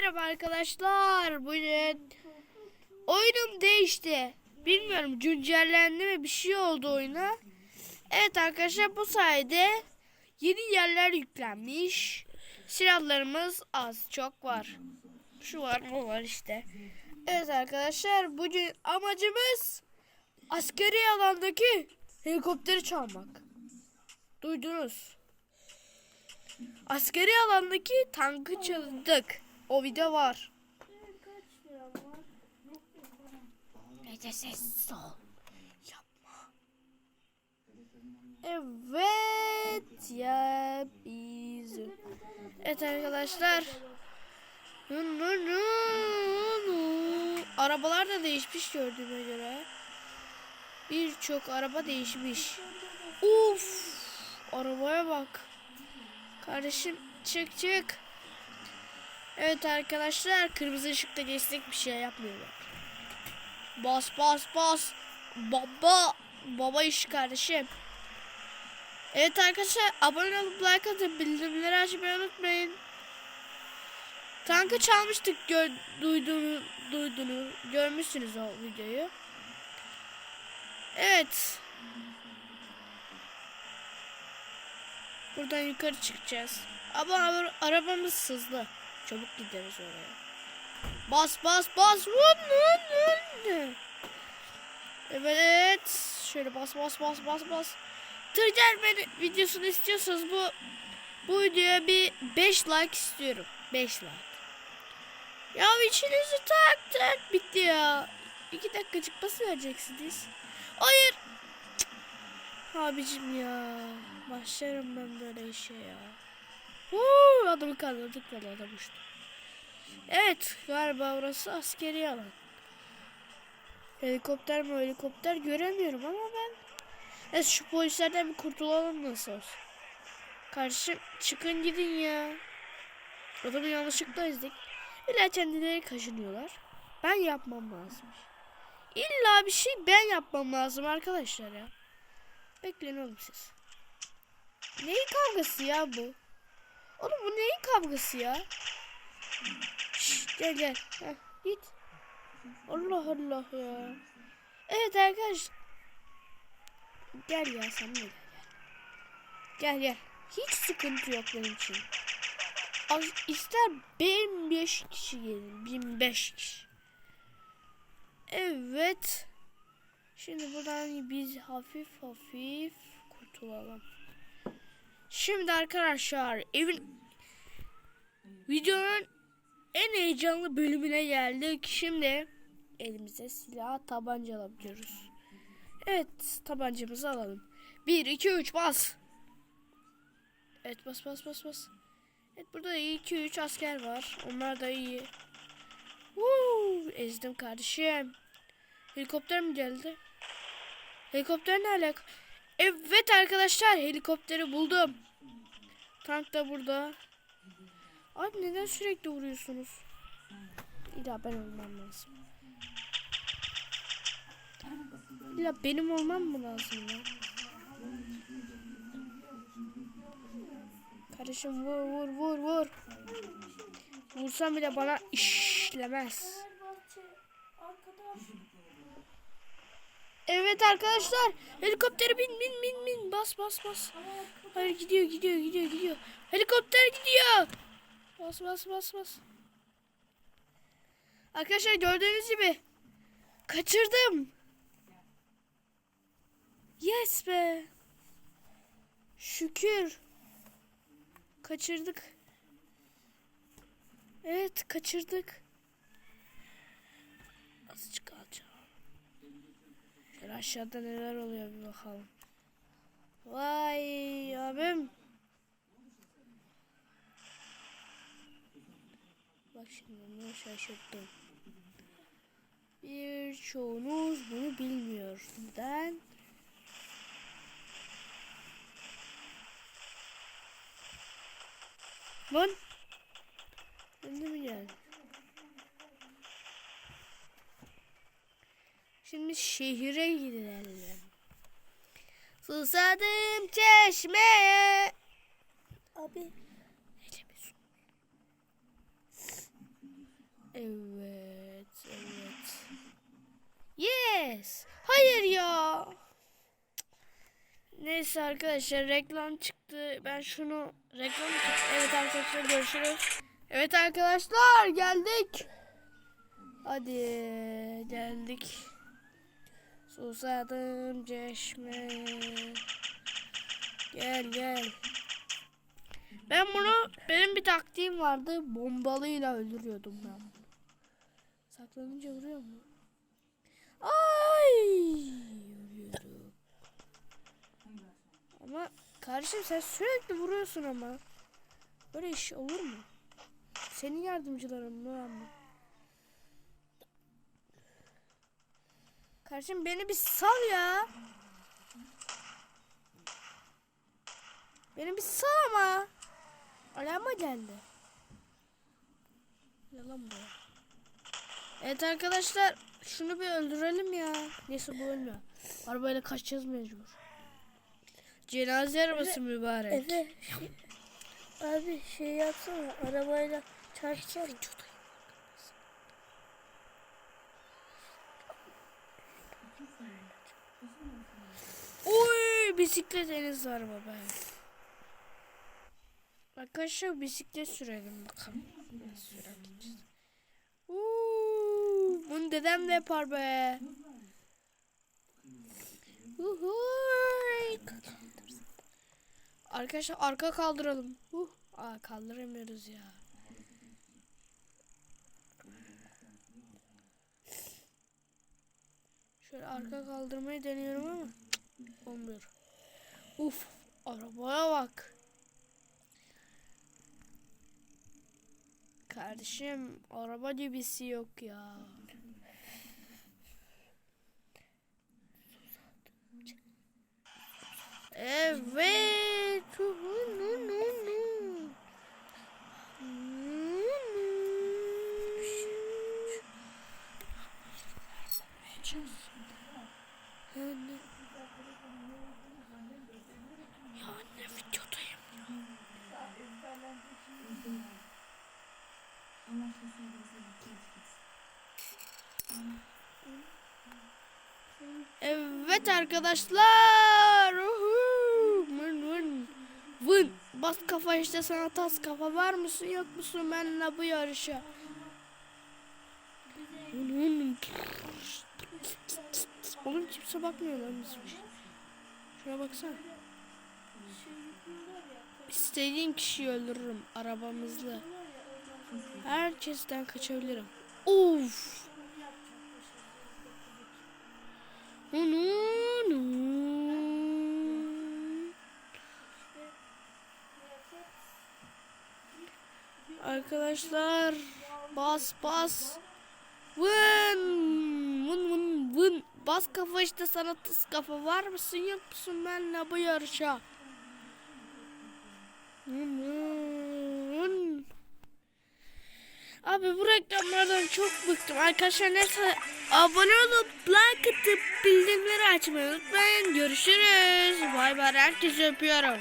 Merhaba arkadaşlar. Bugün oyunum değişti. Bilmiyorum güncellendi mi bir şey oldu oyuna. Evet arkadaşlar bu sayede yeni yerler yüklenmiş. Silahlarımız az çok var. Şu var o var işte. Evet arkadaşlar bugün amacımız askeri alandaki helikopteri çalmak. Duydunuz. Askeri alandaki tankı çaldık. O video var. Nece sessiz ol. Yapma. Evet ya biz. Evet arkadaşlar. Arabalar da değişmiş gördüğüme göre. Birçok araba değişmiş. Uf! Arabaya bak. Kardeşim çık çık. Evet arkadaşlar kırmızı ışıkta geçtik bir şey yapmıyorlar. Bas bas bas. Baba. Baba iş kardeşim. Evet arkadaşlar abone olup like atıp bildirimleri açmayı unutmayın. Tankı çalmıştık gör, duyduğunu, duyduğunu görmüşsünüz o videoyu. Evet. Buradan yukarı çıkacağız. Ama ara- arabamız hızlı. Çabuk gideriz oraya. Bas bas bas. Evet. Şöyle bas bas bas bas bas. Tırcar beni videosunu istiyorsanız bu bu videoya bir 5 like istiyorum. 5 like. Ya içinizi taktık. Bitti ya. 2 dakikacık bas vereceksiniz. Hayır. Cık. Abicim ya. Başlarım ben böyle işe ya. Huu, adamı kandırdık valla adam uçtu. Evet galiba burası askeri alan. Helikopter mi helikopter göremiyorum ama ben. Evet şu polislerden bir kurtulalım nasıl olsa. Kardeşim çıkın gidin ya. Adamı yanlışlıkla ezdik. İlla kendileri kaşınıyorlar. Ben yapmam lazım. İlla bir şey ben yapmam lazım arkadaşlar ya. Bekleyin oğlum siz. Neyin kavgası ya bu? Oğlum bu neyin kavgası ya? Şşt, gel gel. Heh, git. Allah Allah ya. Evet arkadaş. Gel ya sen de gel. Gel gel. Hiç sıkıntı yok benim için. Az, ister 1005 kişi gelin. 1005 kişi. Evet. Şimdi buradan biz hafif hafif kurtulalım. Şimdi arkadaşlar evin videonun en heyecanlı bölümüne geldik. Şimdi elimize silah tabanca alabiliyoruz. Evet tabancamızı alalım. 1 2 3 bas. Evet bas bas bas bas. Evet burada 2 3 asker var. Onlar da iyi. Woo, ezdim kardeşim. Helikopter mi geldi? Helikopter ne alaka? Evet arkadaşlar helikopteri buldum. Tank da burada. Abi neden sürekli vuruyorsunuz? İlla ben olmam lazım. İlla benim olmam mı lazım ya? Kardeşim vur vur vur vur. Vursam bile bana işlemez. Evet arkadaşlar helikoptere bin bin bin bin bas bas bas. Hayır gidiyor gidiyor gidiyor gidiyor. Helikopter gidiyor. Bas bas bas bas. Arkadaşlar gördüğünüz gibi kaçırdım. Yes be. Şükür. Kaçırdık. Evet kaçırdık. Aşağıda neler oluyor bir bakalım. Vay abim. Bak şimdi bunu şaşırttım. Birçoğunuz bunu bilmiyor. Neden? Lan. Şimdi mi geldi? Şimdi şehire gidelim. Susadım çeşmeye. Abi. Evet, evet. Yes. Hayır ya. Neyse arkadaşlar reklam çıktı. Ben şunu reklam. Evet arkadaşlar görüşürüz. Evet arkadaşlar geldik. Hadi geldik. Susadım çeşme. Gel gel. Ben bunu benim bir taktiğim vardı. Bombalıyla öldürüyordum ben. Saklanınca vuruyor mu? Ay! Vuruyorum. Ama kardeşim sen sürekli vuruyorsun ama. Böyle iş olur mu? Senin yardımcıların mı? Kardeşim beni bir sal ya. Beni bir sal ama. Arama geldi. Yalan bu. Evet arkadaşlar şunu bir öldürelim ya. Neyse bu ölmüyor. Arabayla kaçacağız mecbur. Cenaze arabası mübarek. Efe şey, abi şey yapsana arabayla çarpsana. Oy bisiklet en hızlı araba be. Arkadaşlar bisiklet sürelim bakalım. Sürebiliriz? Uuu, bunu dedem de yapar be. Uhuy. Arkadaşlar arka kaldıralım. Uh, aa, kaldıramıyoruz ya. Şöyle arka kaldırmayı deniyorum ama olmuyor. Uf, arabaya bak. Kardeşim araba gibisi yok ya. Evet. Ya Evet arkadaşlar. Vın vın. Vın. Bas kafa işte sana tas kafa. Var mısın yok musun benimle bu yarışa? Oğlum kimse bakmıyor lan bizim. Şuna baksana. İstediğim kişiyi öldürürüm arabamızla. Herkesten kaçabilirim. Of. Arkadaşlar bas bas. Vın vın vın vın. Bas kafa işte sana tıs kafa. Var mısın yok musun benimle bu yarışa? Vın vın. Abi bu reklamlardan çok bıktım. Arkadaşlar neyse abone olup like atıp bildirimleri açmayı unutmayın. Görüşürüz. Bay bay herkese öpüyorum.